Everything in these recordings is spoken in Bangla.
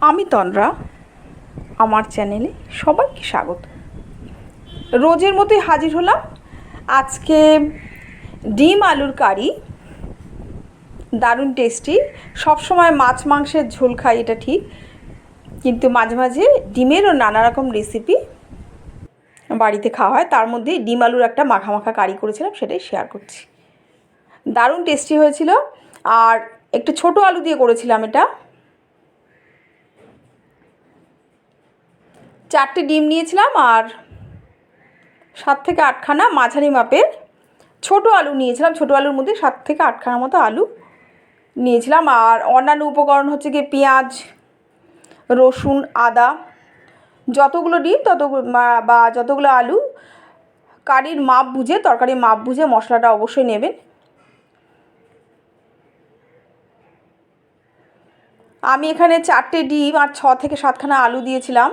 আমি তন্দ্রা। আমার চ্যানেলে সবাইকে স্বাগত। রোজের মতোই হাজির হলাম। আজকে ডিম আলুর কারি। দারুণ টেস্টি সবসময় মাছ মাংসের ঝোল খাই, এটা ঠিক। কিন্তু মাঝে মাঝে ডিমেরও নানা রকম রেসিপি বাড়িতে খাওয়া হয়। তার মধ্যে ডিম আলুর একটা মাখা কারি করেছিলাম, সেটাই শেয়ার করছি। দারুণ টেস্টি হয়েছিল। আর একটু ছোট আলু দিয়ে করেছিলাম এটা। চারটে ডিম নিয়েছিলাম আর সাত থেকে আটখানা মাঝারি মাপের ছোট আলু নিয়েছিলাম। ছোট আলুর মধ্যে সাত থেকে আটখানা মতো আলু নিয়েছিলাম। আর অন্যান্য উপকরণ হচ্ছে গিয়ে পেঁয়াজ, রসুন, আদা, যতগুলো ডিম ততগুলো বা যতগুলো আলু কারির মাপ বুঝে, তরকারির মাপ বুঝে মশলাটা অবশ্যই নেবেন। আমি এখানে চারটে ডিম আর ছ থেকে সাতখানা আলু দিয়েছিলাম।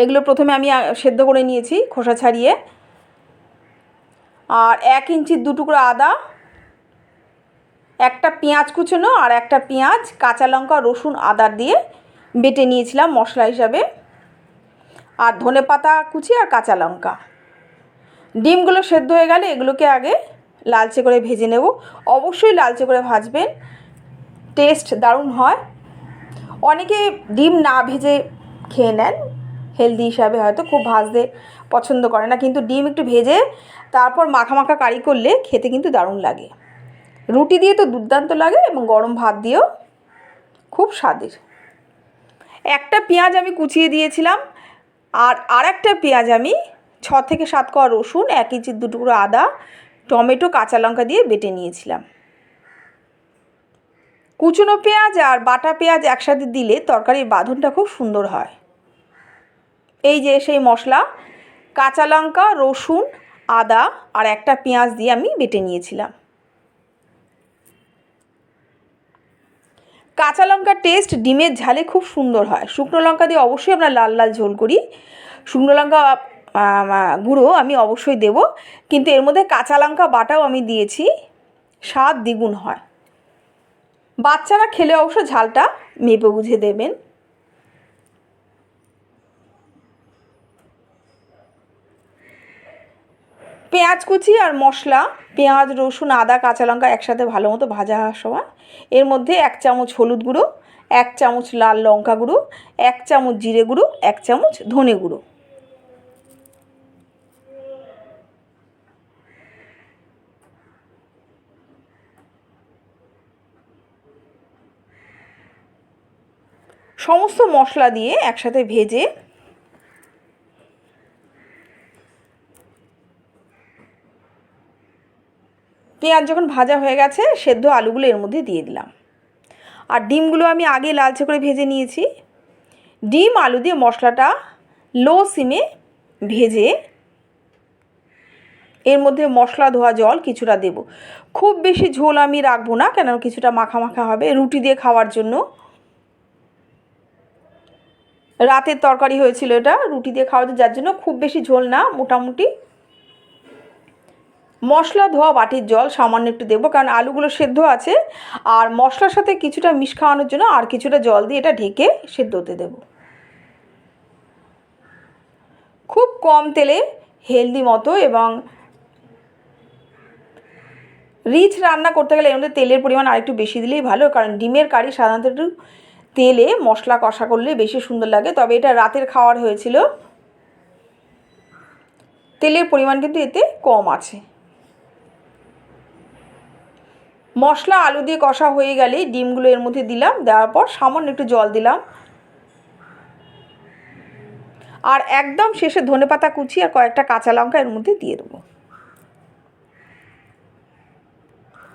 এগুলো প্রথমে আমি সেদ্ধ করে নিয়েছি খোসা ছাড়িয়ে। আর এক ইঞ্চির টুকরো আদা, একটা পেঁয়াজ কুচোনো আর একটা পেঁয়াজ, কাঁচা লঙ্কা, রসুন, আদা দিয়ে বেটে নিয়েছিলাম মশলা হিসাবে। আর ধনে পাতা কুচি আর কাঁচা লঙ্কা। ডিমগুলো সেদ্ধ হয়ে গেলে এগুলোকে আগে লালচে করে ভেজে নেব। অবশ্যই লালচে করে ভাজবেন, টেস্ট দারুণ হয়। অনেকে ডিম না ভেজে খেয়ে নেন হেলদি হিসাবে হয়তো খুব ভাজতে পছন্দ করে না। কিন্তু ডিম একটু ভেজে তারপর মাখা মাখা কারি করলে খেতে কিন্তু দারুণ লাগে। রুটি দিয়ে তো দুর্দান্ত লাগে এবং গরম ভাত দিয়েও খুব স্বাদের। একটা পেঁয়াজ আমি কুচিয়ে দিয়েছিলাম আর আর একটা পেঁয়াজ আমি ছ থেকে সাত কোয়া রসুন, এক ইঞ্চির দু টুকরো আদা, টমেটো, কাঁচা লঙ্কা দিয়ে বেটে নিয়েছিলাম। কুচনো পেঁয়াজ আর বাটা পেঁয়াজ একসাথে দিলে তরকারির বাঁধনটা খুব সুন্দর হয়। এই যে সেই মশলা, কাঁচা লঙ্কা, রসুন, আদা আর একটা পেঁয়াজ দিয়ে আমি বেটে নিয়েছিলাম। কাঁচা লঙ্কার টেস্ট ডিমের ঝালে খুব সুন্দর হয়। শুকনো লঙ্কা দিয়ে অবশ্যই আমরা লাল লাল ঝোল করি। শুকনো লঙ্কা গুঁড়ো আমি অবশ্যই দেব। কিন্তু এর মধ্যে কাঁচা লঙ্কা বাটাও আমি দিয়েছি। স্বাদ দ্বিগুণ হয়। বাচ্চারা খেলে অবশ্য ঝালটা মেপে বুঝে দেবেন। পেঁয়াজ কুচি আর মশলা, পেঁয়াজ, রসুন, আদা, কাঁচা লঙ্কা একসাথে ভালো মতো ভাজা হওয়ার সময়। এর মধ্যে এক চামচ হলুদ গুঁড়ো, এক চামচ লাল লঙ্কা গুঁড়ো, এক চামচ জিরে গুঁড়ো, এক চামচ ধনে গুঁড়ো। সমস্ত মশলা দিয়ে একসাথে ভেজে পেঁয়াজ যখন ভাজা হয়ে গেছে, সেদ্ধ আলুগুলো এর মধ্যে দিয়ে দিলাম। আর ডিমগুলো আমি আগে লালচে করে ভেজে নিয়েছি। ডিম, আলু দিয়ে মশলাটা লো সিমে ভেজে এর মধ্যে মশলা ধোয়া জল কিছুটা দেব। খুব বেশি ঝোল আমি রাখব না, কেন কিছুটা মাখা মাখা হবে রুটি দিয়ে খাওয়ার জন্য। রাতের তরকারি হয়েছিল এটা, রুটি দিয়ে খাওয়ার যার জন্য খুব বেশি ঝোল না, মোটামুটি মশলা ধোয়া বাটির জল সামান্য একটু দেবো, কারণ আলুগুলো সেদ্ধ আছে। আর মশলার সাথে কিছুটা মিশ খাওয়ানোর জন্য আর কিছুটা জল দিয়ে এটা ঢেকে সেদ্ধ হতে দেবো। খুব কম তেলে হেলদি মতো এবং রিচ রান্না করতে গেলে এর মধ্যে তেলের পরিমাণ আরেকটু বেশি দিলেই ভালো, কারণ ডিমের কারি সাধারণত একটু তেলে মশলা কষা করলে বেশি সুন্দর লাগে। তবে এটা রাতের খাওয়ার হয়েছিল। তেলের পরিমাণ কিন্তু এতে কম আছে। মশলা, আলু দিয়ে কষা হয়ে গেলে ডিমগুলো এর মধ্যে দিলাম, দেওয়ার পর সামান্য একটু জল দিলাম। আর একদম শেষে ধনে পাতা কুচি আর কয়েকটা কাঁচা লঙ্কা এর মধ্যে দিয়ে দেবো।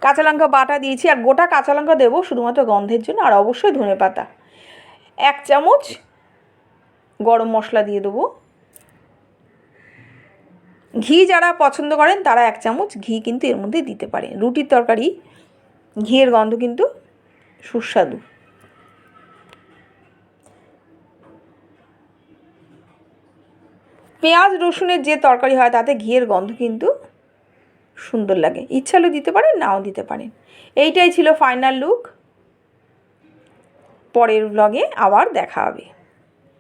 কাঁচা লঙ্কা বাটা দিয়েছি আর গোটা কাঁচা লঙ্কা দেবো শুধুমাত্র গন্ধের জন্য আর অবশ্যই ধনে পাতা। এক চামচ গরম মশলা দিয়ে দেবো। ঘি যারা পছন্দ করেন তারা এক চামচ ঘি কিন্তু এর মধ্যে দিতে পারেন। রুটির তরকারি ঘিয়ের গন্ধ কিন্তু সুস্বাদু। পেঁয়াজ, রসুনের যে তরকারি হয় তাতে ঘিয়ের গন্ধ কিন্তু সুন্দর লাগে। ইচ্ছালু দিতে পারেন, নাও দিতে পারেন। এইটাই ছিল ফাইনাল লুক পরের ব্লগে আবার দেখা হবে।